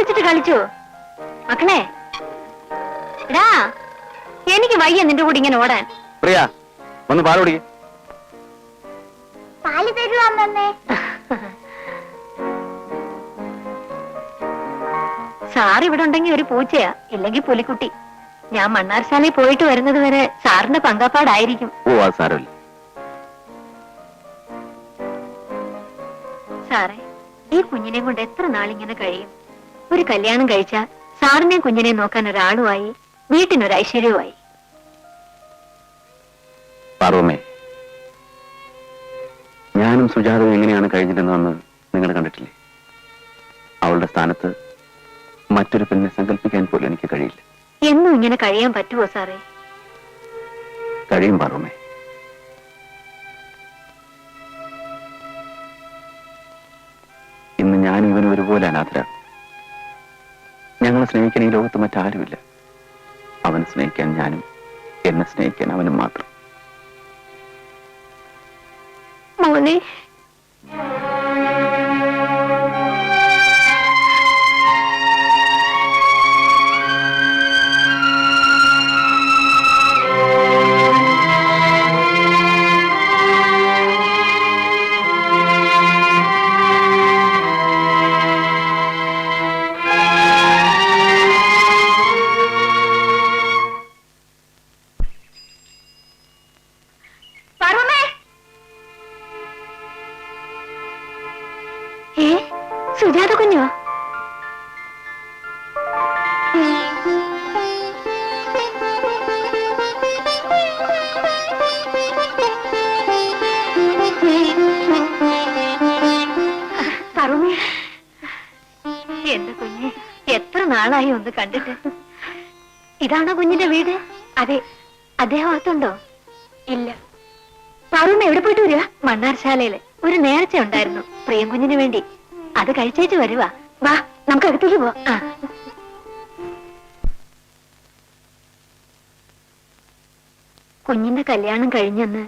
പിടിച്ചിട്ട് കളിച്ചു? മക്കളെ ഡാ എനിക്ക് വയ്യ നിന്റെ കൂടെ ഇങ്ങനെ ഓടാൻ. പ്രിയ ഒന്ന് പാൽ കുടിക്ക്. പാൽ തരുവാന്നേ സാർ ഇവിടെ ഉണ്ടെങ്കിൽ ഒരു പൂച്ചയാ ഇല്ലെങ്കിൽ പുലിക്കുട്ടി. ഞാൻ മണ്ണാർശാലയിൽ പോയിട്ട് വരുന്നത് വരെ സാറിന്റെ പങ്കാപ്പാടായിരിക്കും. ഓ ആ സാരമില്ല. സാറേ ഈ കുഞ്ഞിനെ കൊണ്ട് എത്ര നാളിങ്ങനെ കഴിയും? ഒരു കല്യാണം കഴിച്ച സാറിനെയും കുഞ്ഞിനെ നോക്കാൻ ഒരാളുമായി വീട്ടിനൊരു ഐശ്വര്യവുമായി. പാർവമേ ഞാനും സുജാതയും എങ്ങനെയാണ് കഴിഞ്ഞിരുന്നതെന്ന് നിങ്ങൾ കണ്ടിട്ടില്ലേ? അവളുടെ സ്ഥാനത്ത് മറ്റൊരു പെണ്ണെ സങ്കല്പിക്കാൻ പോലും എനിക്ക് കഴിയില്ല. എന്നും ഇങ്ങനെ കഴിയാൻ പറ്റുമോ സാറേ? കഴിയും പാർവമേ ഇന്ന് ഞാൻ ഇവനും ഒരുപോലെ അനാഥരാണ് സ്നേഹിക്കാൻ ഈ ലോകത്ത് മറ്റാരുമില്ല. അവനെ സ്നേഹിക്കാൻ ഞാനും എന്നെ സ്നേഹിക്കാൻ അവനും മാത്രം. മോനെ നാളായി ഒന്ന് കണ്ടിട്ട്. ഇതാണോ കുഞ്ഞിന്റെ വീട്? അതെ. അദ്ദേഹം അകത്തുണ്ടോ? ഇല്ല. പറയുമ്പോ എവിടെ പോയിട്ട് വരിക? മണ്ണാർശാലയിൽ. ഒരു നേർച്ച ഉണ്ടായിരുന്നു പ്രിയം കുഞ്ഞിന് വേണ്ടി. അത് കഴിച്ചേച്ച് വരുവാ. വാ നമുക്ക് അകത്തേക്ക് പോവാം. കുഞ്ഞിന്റെ കല്യാണം കഴിഞ്ഞെന്ന്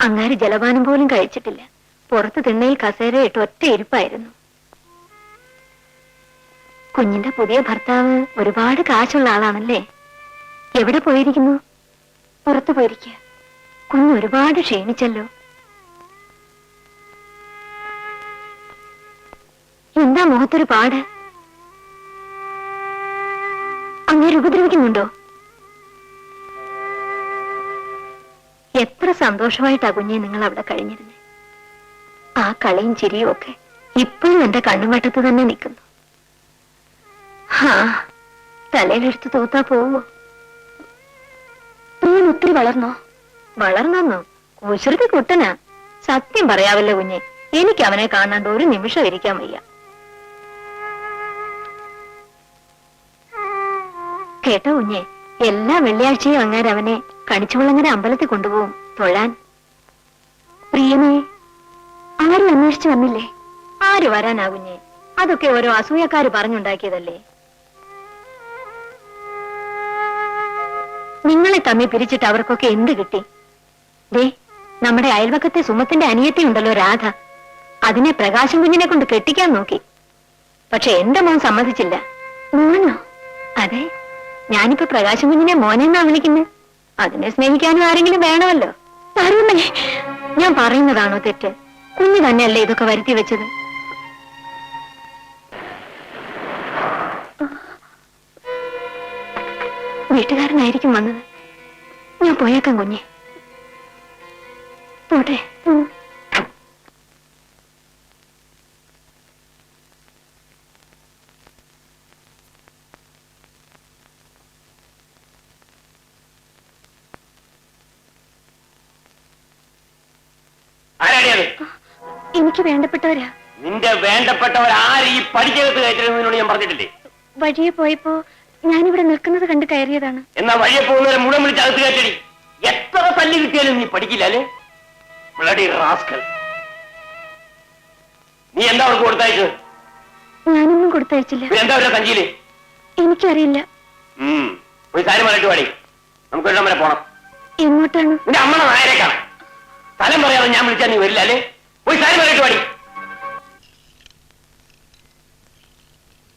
അങ്ങാര് ജലപാനം പോലും കഴിച്ചിട്ടില്ല. പുറത്ത് തിണ്ണയിൽ കസേരയിട്ട് ഒറ്റ ഇരിപ്പായിരുന്നു. കുഞ്ഞിന്റെ പുതിയ ഭർത്താവ് ഒരുപാട് കാശുള്ള ആളാണല്ലേ? എവിടെ പോയിരിക്കുന്നു? പുറത്തു പോയിരിക്കുക. കുഞ്ഞ് ഒരുപാട് ക്ഷീണിച്ചല്ലോ. എന്താ മുഖത്തൊരു പാട്? അങ്ങനെ ഉപദ്രവിക്കുന്നുണ്ടോ എത്ര സന്തോഷമായിട്ടാ കുഞ്ഞെ നിങ്ങൾ അവിടെ കഴിഞ്ഞിരുന്നേ. ആ കളിയും ചിരിയും ഒക്കെ ഇപ്പോഴും എന്റെ കണ്ണുവട്ടത്ത് തന്നെ നിൽക്കുന്നു. തലയിലെടുത്ത് തോത്താ പോവോ പ്രിയൻ ഒത്തിരി വളർന്നോ? വളർന്നോ കുശൃതി കുട്ടനാ. സത്യം പറയാവല്ലേ കുഞ്ഞെ എനിക്ക് അവനെ കാണാണ്ട് ഒരു നിമിഷം ഇരിക്കാൻ വയ്യ. കേട്ടോ കുഞ്ഞെ എല്ലാ വെള്ളിയാഴ്ചയും അങ്ങനെ അവനെ കണിച്ചുകുളങ്ങര അമ്പലത്തിൽ കൊണ്ടുപോകും. തൊഴാൻ. പ്രിയമേ ആരും അന്വേഷിച്ചു വന്നില്ലേ? ആര് വരാനാ കുഞ്ഞെ? അതൊക്കെ ഓരോ അസൂയക്കാര് പറഞ്ഞുണ്ടാക്കിയതല്ലേ? തമ്മിൽ പിരിച്ചിട്ട് അവർക്കൊക്കെ എന്ത് കിട്ടി? ദേ നമ്മുടെ അയൽവക്കത്തെ സുമത്തിന്റെ അനിയത്തി ഉണ്ടല്ലോ രാധ. അതിനെ പ്രകാശം കുഞ്ഞിനെ കൊണ്ട് കെട്ടിക്കാൻ നോക്കി. പക്ഷെ എന്റെ മോൻ സമ്മതിച്ചില്ല? മോനോ? അതെ ഞാനിപ്പോ പ്രകാശം കുഞ്ഞിനെ മോനെന്നാ വിളിക്കുന്നത് അതിനെ സ്നേഹിക്കാനും ആരെങ്കിലും വേണമല്ലോ? തരുമേ ഞാൻ പറയുന്നതാണോ തെറ്റ്? കുഞ്ഞു തന്നെയല്ലേ ഇതൊക്കെ വരുത്തി വെച്ചത്? വീട്ടുകാരനായിരിക്കും വന്നത്. ഞാൻ പോയേക്കാം കുഞ്ഞെ. പോട്ടെ. എനിക്ക് വേണ്ടപ്പെട്ടവരാ. നിന്റെ വേണ്ടപ്പെട്ടവരാരും ആര് ഈ പഠിക്കകത്ത് കയറ്റിരുന്നതിനോട് ഞാൻ പറഞ്ഞിട്ടില്ലേ? വഴിയെ പോയപ്പോ ഞാനിവിടെ നിൽക്കുന്നത് കണ്ട് കയറിയതാണ്. എന്നാ വഴിയെ പോകുന്നവരെ മുഴുവൻ വിളിച്ച് അകത്ത് കയറ്റടി. എത്ര തല്ലി കിട്ടിയാലും നീ പഠിക്കില്ല അല്ലേ? Bloody rascal. നീ എന്താ അവർക്ക് കൊടുത്തയച്ചത്? ഞാനൊന്നും കൊടുത്തയച്ചില്ല. എന്താ അവരുടെ സഞ്ചിയിൽ? എനിക്കറിയില്ല. ഉം. ഒരു കാര്യം പറഞ്ഞിട്ട് പാടി നമുക്ക് ഒരിടം വരെ പോണം. എങ്ങോട്ടാണ്? നിന്റെ അമ്മ നായരേക്കാണ് കാണാം സ്ഥലം പറയാതെ ഞാൻ വിളിച്ചാൽ നീ വരില്ല അല്ലേ? ഒരു കാര്യം പറഞ്ഞിട്ട് പാടി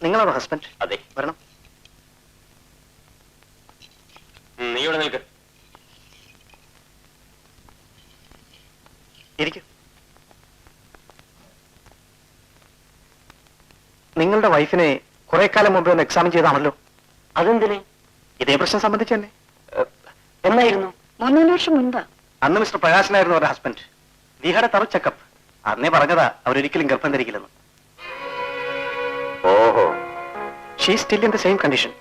നിങ്ങളാണോ ഹസ്ബൻഡ് അതെ. വരണം. നീ ഇവിടെ നിൽക്ക്. ഇരിക്കും. നിങ്ങളുടെ വൈഫിനെ കുറെ കാലം മുമ്പ് ഒന്ന് എക്സാമിൻ ചെയ്താണല്ലോ അതെന്തിനെ? ഇതേ പ്രശ്നം സംബന്ധിച്ച് തന്നെ. എന്നായിരുന്നു? മൂന്നാൽ വർഷം മുൻപ്. അന്ന് മിസ്റ്റർ പ്രകാശനായിരുന്നു അവരുടെ ഹസ്ബൻഡ് വിഹയുടെ തറു ചെക്കപ്പ് അന്നേ പറഞ്ഞതാ അവരൊരിക്കലും ഗർഭം ധരിക്കില്ലെന്ന്. ഓഹോ. She still in the same condition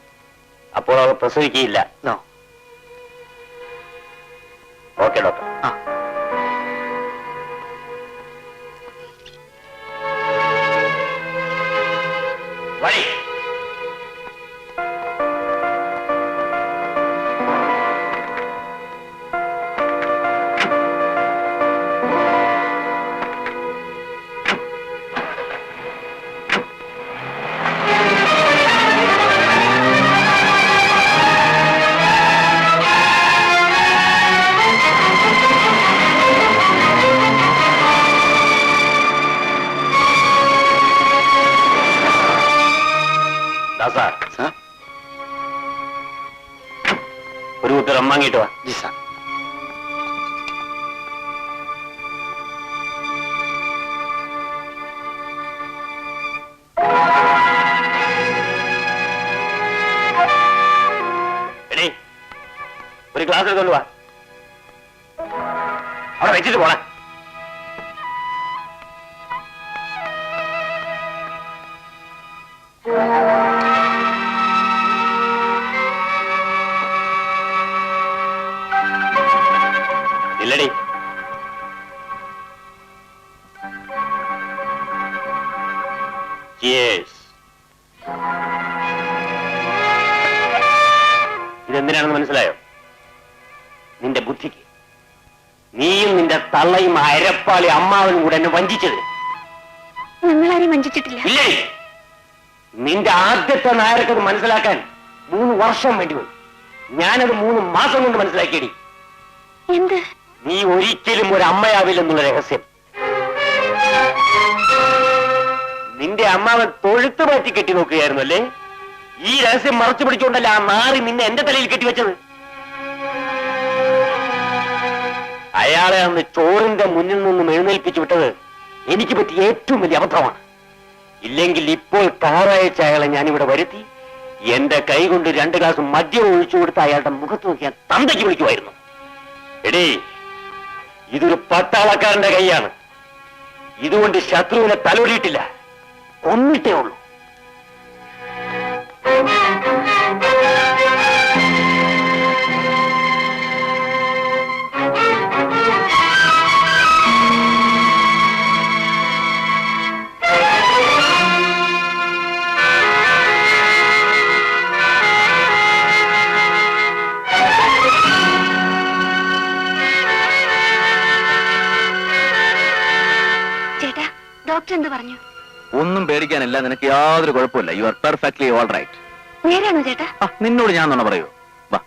അപ്പോൾ അവർ പ്രസവിക്കുകയില്ല. No okay doctor. ആ. സാർ ഒരു ഉത്തരം വാങ്ങിയിട്ട് വാ ജി സാർ എടീ ഒരു ഗ്ലാസ് എടുത്തോണ്ട് വാ അവിടെ വെച്ചിട്ട് പോണേ ഇല്ലടി Cheers. ഇതെന്തിനാണെന്ന് മനസ്സിലായോ? നിന്റെ ബുദ്ധിക്ക്. നീയും നിന്റെ തള്ളയും അരപ്പാളി അമ്മാവനും കൂടെ എന്നെ വഞ്ചിച്ചത്. ഞങ്ങളാരെയും വഞ്ചിച്ചിട്ടില്ല. ഇല്ലേ? നിന്റെ ആദ്യത്തെ നായർക്കത് മനസ്സിലാക്കാൻ മൂന്ന് വർഷം വേണ്ടി വന്നു. ഞാനത് മൂന്ന് മാസം കൊണ്ട് മനസ്സിലാക്കിയടി. എന്ത്? നീ ഒരിക്കലും ഒരു അമ്മയാവില്ലെന്നുള്ള രഹസ്യം. നിന്റെ അമ്മാവൻ തൊഴുത്ത് മാറ്റി കെട്ടി നോക്കുകയായിരുന്നു അല്ലേ ഈ രഹസ്യം മറച്ചു പിടിച്ചുകൊണ്ടല്ല ആ മാറി നിന്നെ എന്റെ തലയിൽ കെട്ടിവെച്ചത് അയാളെ അന്ന് ചോറിന്റെ മുന്നിൽ നിന്നും എഴുന്നേൽപ്പിച്ചു വിട്ടത് എനിക്ക് പറ്റിയ ഏറ്റവും വലിയ അബദ്ധമാണ് ഇല്ലെങ്കിൽ ഇപ്പോൾ താറാഴ്ച അയാളെ ഞാനിവിടെ വരുത്തി എന്റെ കൈ കൊണ്ട് രണ്ട് ഗ്ലാസ് മദ്യം ഒഴിച്ചു കൊടുത്ത് അയാളുടെ മുഖത്ത് നോക്കി ഞാൻ തന്തയ്ക്ക് വിളിക്കുമായിരുന്നു. എടീ ഇതൊരു പട്ടാളക്കാരന്റെ കൈയാണ്. ഇതുകൊണ്ട് ശത്രുവിനെ തലോടിയിട്ടില്ല. കൊന്നിട്ടേ ഉള്ളൂ. ഡോക്ടർ എന്ത് പറഞ്ഞു? ഒന്നും പേടിക്കാനില്ല നിനക്ക് യാതൊരു കുഴപ്പമില്ല you are perfectly all right നേരാണോ ചേട്ടാ? നിന്നോട് ഞാൻ തന്നെ പറയൂ. വാ.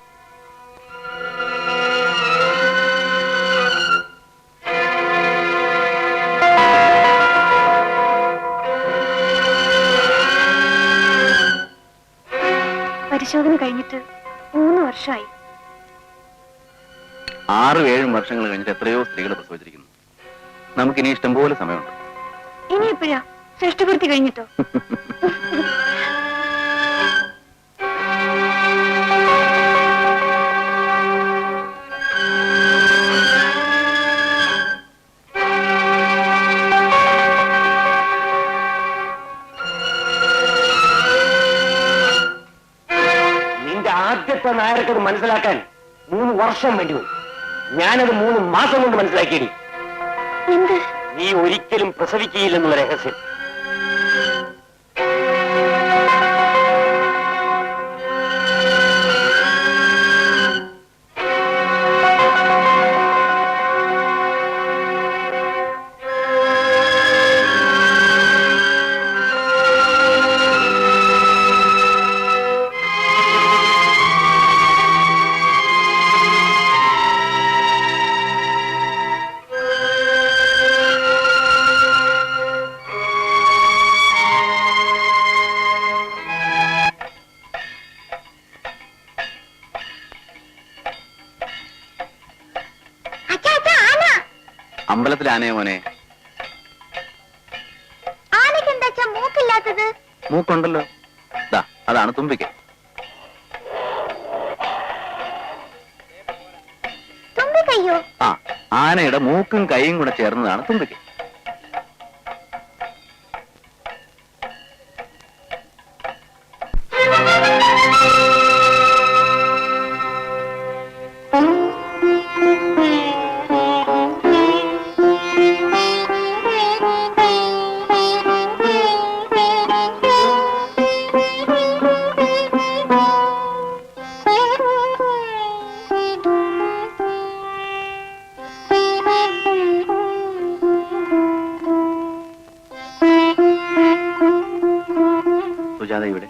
പരിശോധന കഴിഞ്ഞിട്ട് മൂന്ന് വർഷമായി ആറും ഏഴും വർഷങ്ങൾ കഴിഞ്ഞിട്ട് എത്രയോ സ്ത്രീകൾ പ്രസവിച്ചിരിക്കുന്നു. നമുക്കിനി ഇഷ്ടംപോലെ സമയമുണ്ട്. ഇനി എപ്പോഴാ? സൃഷ്ടിപൂർത്തി കഴിഞ്ഞിട്ടോ? നിന്റെ ആദ്യത്തെ നായർക്കത് മനസ്സിലാക്കാൻ മൂന്ന് വർഷം വേണ്ടി വന്നു. ഞാനത് മൂന്ന് മാസം കൊണ്ട് മനസ്സിലാക്കിയടി. എന്ത്? നീ ഒരിക്കലും പ്രസവിക്കുകയില്ലെന്നുള്ള രഹസ്യം. അമ്പലത്തിലെ ആനയെ മോനെ? ആനയ്ക്ക് മൂക്കില്ലാത്തത്? മൂക്കുണ്ടല്ലോ. ദാ അതാണ് തുമ്പിക്ക്. ആ ആനയുടെ മൂക്കും കൈയും കൂടെ ചേർന്നതാണ് തുമ്പിക്ക്. സുജാത ഇവിടെ?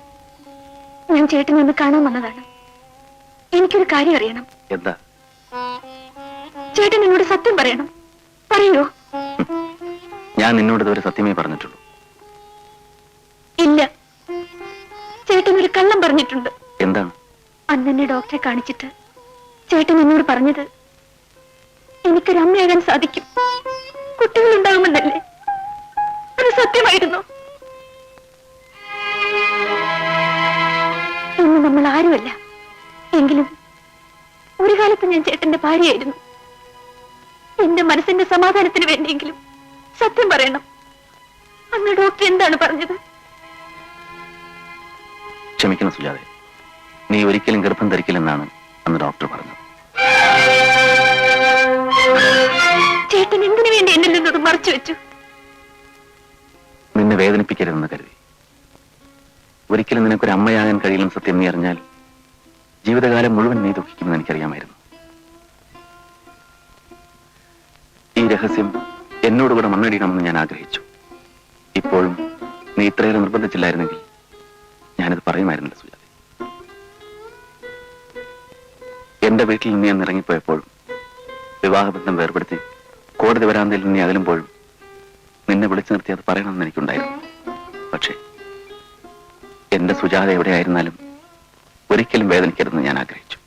ഞാൻ ചേട്ടനെ ഒന്ന് കാണാൻ വന്നതാണ്. എനിക്കൊരു കാര്യം അറിയണം. എന്താ? ചേട്ടൻ എന്നോട് സത്യം പറയണം. പറയോ. ഞാൻ നിന്നോട് ഇതുവരെ സത്യമേ പറഞ്ഞിട്ടുള്ളൂ. ഇല്ല. ചേട്ടൻ ഒരു കള്ളം പറഞ്ഞിട്ടുണ്ട്. എന്താണ് അന്നെന്നെ ഡോക്ടറെ കാണിച്ചിട്ട് ചേട്ടൻ എന്നോട് പറഞ്ഞത് എനിക്കൊരു അമ്മയാകാൻ സാധിക്കും. കുട്ടികളുണ്ടാകുമെന്നല്ലേ അത് സത്യമായിരുന്നു. ഇന്ന് നമ്മൾ ആരുമല്ല. എങ്കിലും ഒരു കാലത്ത് ഞാൻ ചേട്ടന്റെ ഭാര്യയായിരുന്നു. എന്റെ മനസ്സിന്റെ സമാധാനത്തിന് വേണ്ടിയെങ്കിലും സത്യം പറയണം. അന്ന് ഡോക്ടർ എന്താണ് പറഞ്ഞത്? ക്ഷമിക്കണം സുജാതെ. നീ ഒരിക്കലും ഗർഭം ധരിക്കില്ലെന്നാണ് അന്ന് ഡോക്ടർ പറഞ്ഞത്. ചേട്ടൻ എന്തിനു വേണ്ടി എന്നിൽ നിന്നത് മറച്ചു വെച്ചു? നിന്നെ വേദനിപ്പിക്കരുതെന്ന് കരുതി. ഒരിക്കലും നിനക്കൊരു അമ്മയാകാൻ കഴിയില്ലെന്ന് സത്യം നീ അറിഞ്ഞാൽ ജീവിതകാലം മുഴുവൻ നീ ദുഃഖിക്കുമെന്ന് എനിക്കറിയാമായിരുന്നു. ഈ രഹസ്യം എന്നോടുകൂടെ മണ്ണടിക്കണമെന്ന് ഞാൻ ആഗ്രഹിച്ചു. ഇപ്പോഴും നീ ഇത്രയേറെ നിർബന്ധിച്ചില്ലായിരുന്നെങ്കിൽ ഞാനത് പറയുമായിരുന്നില്ല സുജാത. എന്റെ വീട്ടിൽ നിന്ന് ഞാൻ ഇറങ്ങിപ്പോയപ്പോഴും വിവാഹബന്ധം വേർപെടുത്തി കോടതി വരാന്തയിൽ നിന്ന് അകലുമ്പോഴും നിന്നെ വിളിച്ചു നിർത്തി അത് പറയണമെന്ന് എനിക്കുണ്ടായിരുന്നു. പക്ഷേ എന്റെ സുജാത എവിടെയായിരുന്നാലും ഒരിക്കലും വേദനിക്കരുതെന്ന് ഞാൻ ആഗ്രഹിച്ചു.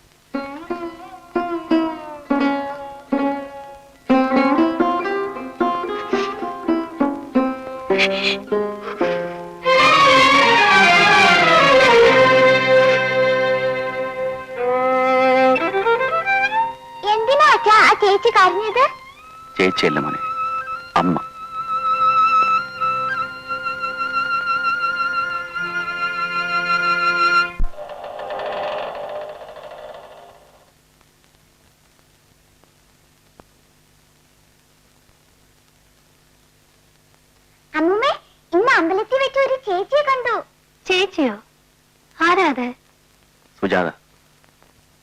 എന്തിനാ അച്ഛാ ആ ചേച്ചി കരഞ്ഞത്? ചേച്ചിയല്ല മോനെ അമ്മ. അമ്പലത്തിൽ വെച്ച് ഒരു ചേച്ചിയെ കണ്ടു. ചേച്ചിയോ? ആരാ അത്? സുജാത.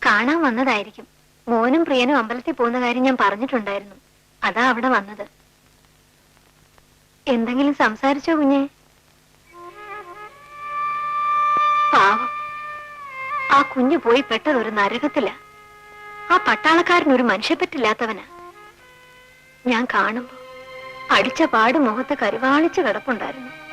കാണാൻ വന്നതായിരിക്കും. മോനും പ്രിയനും അമ്പലത്തിൽ പോകുന്ന കാര്യം ഞാൻ പറഞ്ഞിട്ടുണ്ടായിരുന്നു. അതാ അവിടെ വന്നത്. എന്തെങ്കിലും സംസാരിച്ചോ കുഞ്ഞെ? പാവം. ആ കുഞ്ഞു പോയി പെട്ടത് ഒരു നരകത്തില. ആ പട്ടാളക്കാരൻ ഒരു മനുഷ്യപ്പറ്റില്ലാത്തവനാ. ഞാൻ കാണുമ്പോ അടിച്ച പാട് മുഖത്ത് കരുവാളിച്ച് കിടപ്പുണ്ടായിരുന്നു.